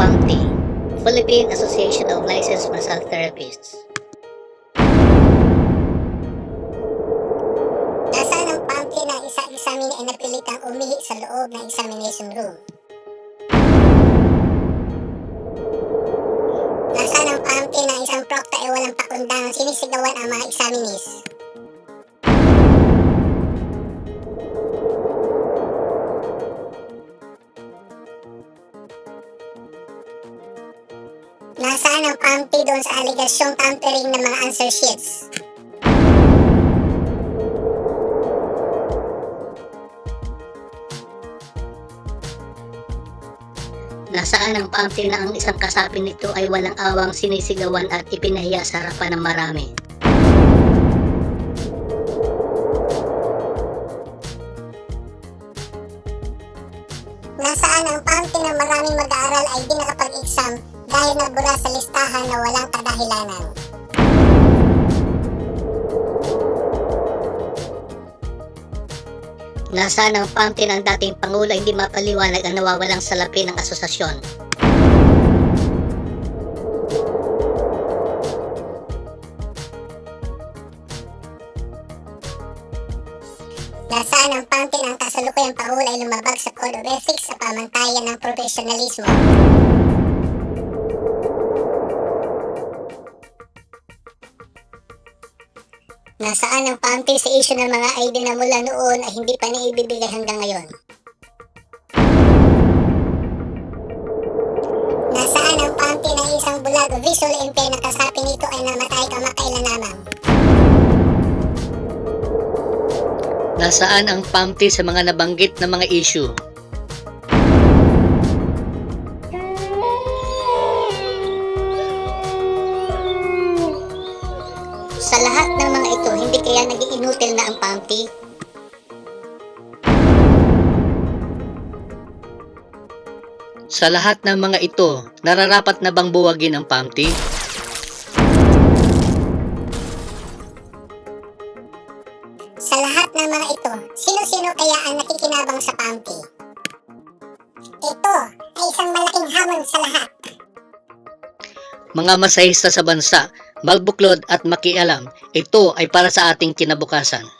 PAMTI, Philippine Association of Licensed Massage Therapists. Pampi ng isang examine ay napilitang umihi sa loob ng examination room? Nasaan ang pampi ng isang prokta ay walang pakundangan sinisigawan ang mga examinees? Nasaan ang pampi doon sa aligasyong tampering ng mga answer sheets? Nasaan ang PAMTI na ang isang kasapi nito ay walang awang sinisigawan at ipinahiya sa harapan ng marami? Nasaan ang pampi ng maraming mag-aaral ay di nakapag-exam dahil nabura sa listahan na walang kadahilanan. Nasaan ang PAMTI ng dating Pangulo hindi mapaliwanag ang nawawalang salapi ng asosasyon? Nasaan ang pampi ng kasalukuyang Pangulo ay lumabag sa Code of Ethics sa pamantayan ng profesionalismo. Nasaan ang pampi sa issue ng mga ID na mula noon ay hindi pa naibibigay hanggang ngayon? Nasaan ang pampi ng isang bulag o visual impaired na kasapi nito ay namatay kamakailan lamang? Nasaan ang PAMTI sa mga nabanggit na mga issue? Sa lahat ng mga ito, hindi kaya naging inutil na ang pampi? Sa lahat ng mga ito, nararapat na bang buwagin ang PAMTI? Sa lahat ng mga ito, sino-sino kaya ang nakikinabang sa pampi? Ito ay isang malaking hamon sa lahat. Mga masahista sa bansa, magbuklod at makialam, ito ay para sa ating kinabukasan.